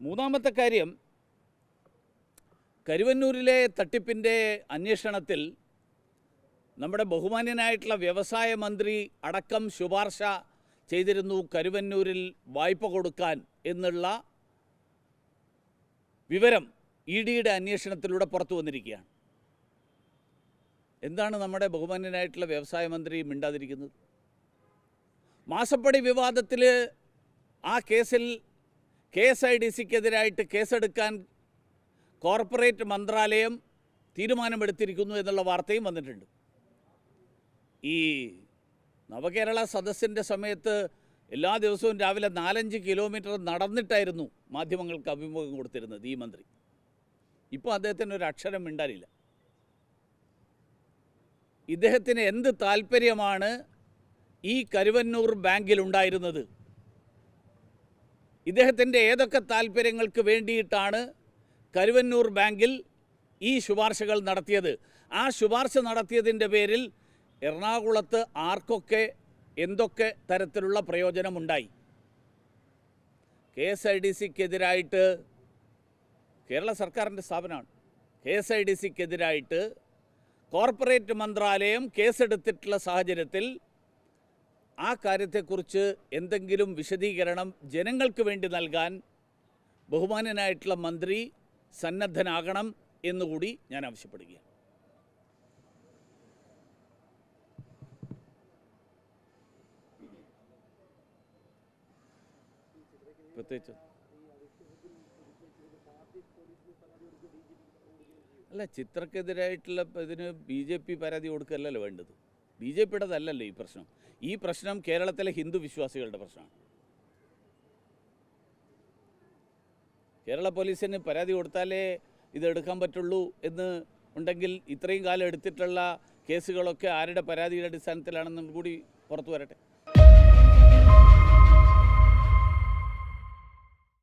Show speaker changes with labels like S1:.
S1: മൂന്നാമത്തെ കാര്യം കരുവന്നൂരിലെ തട്ടിപ്പിന്റെ അന്വേഷണത്തിൽ നമ്മുടെ ബഹുമാന്യനായിട്ടുള്ള വ്യവസായ മന്ത്രി അടക്കം ശുപാർശ ചെയ്തിരുന്നു കരുവന്നൂരിൽ വായ്പ കൊടുക്കാൻ എന്നുള്ള വിവരം ഇ ഡിയുടെ അന്വേഷണത്തിലൂടെ പുറത്തു വന്നിരിക്കുകയാണ്. എന്താണ് നമ്മുടെ ബഹുമാന്യനായിട്ടുള്ള വ്യവസായ മന്ത്രി മിണ്ടാതിരിക്കുന്നത്? മാസപ്പടി വിവാദത്തിൽ ആ കേസിൽ കെ എസ് ഐ ഡി സിക്കെതിരായിട്ട് കേസെടുക്കാൻ കോർപ്പറേറ്റ് മന്ത്രാലയം തീരുമാനമെടുത്തിരിക്കുന്നു എന്നുള്ള വാർത്തയും വന്നിട്ടുണ്ട്. ഈ നവകേരള സദസ്സിന്റെ സമയത്ത് എല്ലാ ദിവസവും രാവിലെ നാലഞ്ച് കിലോമീറ്റർ നടന്നിട്ടായിരുന്നു മാധ്യമങ്ങൾക്ക് അഭിമുഖം കൊടുത്തിരുന്നത് ഈ മന്ത്രി. ഇപ്പോൾ അദ്ദേഹത്തിന് ഒരു അക്ഷരം മിണ്ടാനില്ല. ഇദ്ദേഹത്തിന് എന്ത് താല്പര്യമാണ് ഈ കരുവന്നൂർ ബാങ്കിലുണ്ടായിരുന്നത്? ഇദ്ദേഹത്തിന്റെ ഏതൊക്കെ താല്പര്യങ്ങൾക്ക് വേണ്ടിയിട്ടാണ് കരുവന്നൂർ ബാങ്കിൽ ഈ ശുപാർശകൾ നടത്തിയത്? ആ ശുപാർശ നടത്തിയതിന്റെ പേരിൽ എറണാകുളത്ത് ആർക്കൊക്കെ എന്തൊക്കെ തരത്തിലുള്ള പ്രയോജനമുണ്ടായി? കെ എസ് ഐ ഡി സിക്കെതിരായിട്ട് കേരള സർക്കാരിന്റെ സ്ഥാപനമാണ്. കെ എസ് ഐ ഡി സിക്കെതിരായിട്ട് കോർപ്പറേറ്റ് മന്ത്രാലയം കേസെടുത്തിട്ടുള്ള സാഹചര്യത്തിൽ ആ കാര്യത്തെക്കുറിച്ച് എന്തെങ്കിലും വിശദീകരണം ജനങ്ങൾക്ക് വേണ്ടി നൽകാൻ ബഹുമാനനായിട്ടുള്ള മന്ത്രി സന്നദ്ധനാകണം എന്നുകൂടി ഞാൻ ആവശ്യപ്പെടുകയാണ്. പ്രത്യേകിച്ച്. അല്ല ചിത്രക്കെതിരായിട്ടുള്ള ഇതിന് ബി ജെ പി പരാതി കൊടുക്കല്ലല്ലോ വേണ്ടത്. ബി ജെ പിയുടേതല്ലല്ലോ ഈ പ്രശ്നം. ഈ പ്രശ്നം കേരളത്തിലെ ഹിന്ദു വിശ്വാസികളുടെ പ്രശ്നമാണ്. കേരള പോലീസിന് പരാതി കൊടുത്താലേ ഇത് എടുക്കാൻ പറ്റുള്ളൂ എന്ന് ഉണ്ടെങ്കിൽ ഇത്രയും കാലം എടുത്തിട്ടുള്ള കേസുകളൊക്കെ ആരുടെ പരാതിയുടെ അടിസ്ഥാനത്തിലാണെന്നും കൂടി പുറത്തു വരട്ടെ.